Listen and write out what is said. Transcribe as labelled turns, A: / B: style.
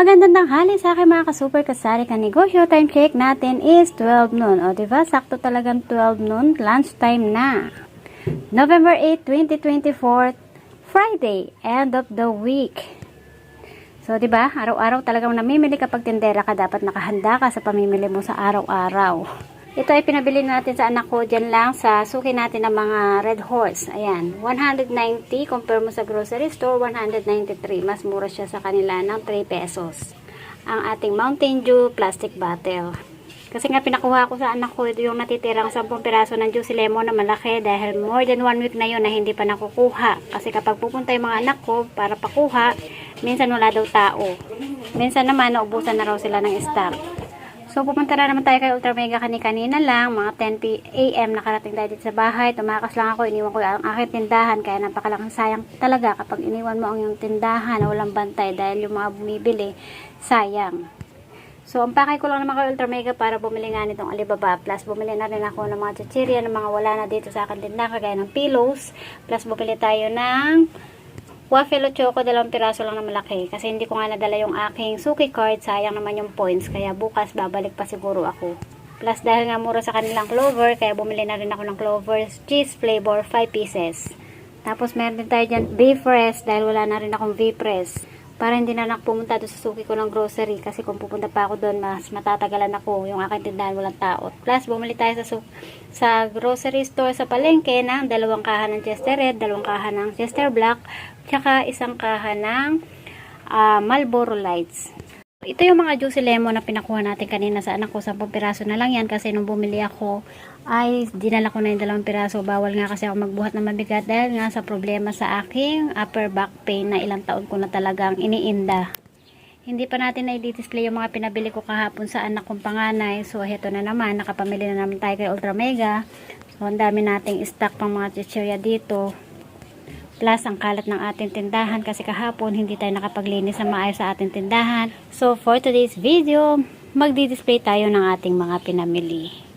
A: Magandang tanghali sa akin mga ka-super kasari ka negosyo. Time check natin is 12 noon. O diba, sakto talagang 12 noon. Lunch time na. November 8, 2024, Friday, end of the week. So, di ba? Araw-araw talagang namimili kapag tindera ka, dapat nakahanda ka sa pamimili mo sa araw-araw. Ito ay pinabili natin sa anak ko dyan lang sa suki natin ng mga Red Horse. Ayan, 190 compare mo sa grocery store, 193. Mas mura siya sa kanila ng 3 pesos. Ang ating Mountain Dew plastic bottle. Kasi nga pinakuha ko sa anak ko yung natitirang 10 piraso ng juicy lemon na malaki dahil more than 1 week na yun na hindi pa nakukuha. Kasi kapag pupunta yung mga anak ko para pakuha, minsan wala daw tao. Minsan naman naubusan na raw sila ng stock. So, pupunta na naman tayo kay Ultra Mega kani-kanina lang. Mga 10 p- a.m. nakarating tayo dito sa bahay. Tumakas lang ako. Iniwan ko ang aking tindahan. Kaya napakalaking sayang talaga kapag iniwan mo ang iyong tindahan na walang bantay dahil yung mga bumibili, sayang. So, ang pakay ko lang naman kay Ultra Mega para bumili nga nitong Alibaba. Plus, bumili na rin ako ng mga chichirya ng mga wala na dito sa akin tindahan, kagaya ng pillows. Plus, bumili tayo ng waffle o choco, dalawang piraso lang na malaki. Kasi hindi ko nga nadala yung aking suki card, sayang naman yung points. Kaya bukas, babalik pa siguro ako. Plus, dahil nga mura sa kanilang clover, kaya bumili na rin ako ng clovers cheese flavor, 5 pieces. Tapos, meron din tayo dyan rest, dahil wala na rin akong rest para hindi na nak pumunta doon sa suki ko ng grocery kasi kung pupunta pa ako doon mas matatagalan ako yung aking tindahan walang tao plus bumili tayo sa sa grocery store sa palengke ng dalawang kaha ng Chester Red dalawang kaha ng Chester Black tsaka isang kaha ng ah, Marlboro Lights ito yung mga juicy lemon na pinakuha natin kanina sa anak ko. 10 piraso na lang yan kasi nung bumili ako ay dinala ko na yung dalawang piraso. Bawal nga kasi ako magbuhat ng mabigat dahil nga sa problema sa aking upper back pain na ilang taon ko na talagang iniinda. Hindi pa natin na i-display yung mga pinabili ko kahapon sa anak kong panganay. So, heto na naman. Nakapamili na naman tayo kay Ultra Mega. So, ang dami nating stock pang mga chichirya dito. Plus, ang kalat ng ating tindahan kasi kahapon hindi tayo nakapaglinis sa maayos sa ating tindahan. So, for today's video, magdi-display tayo ng ating mga pinamili.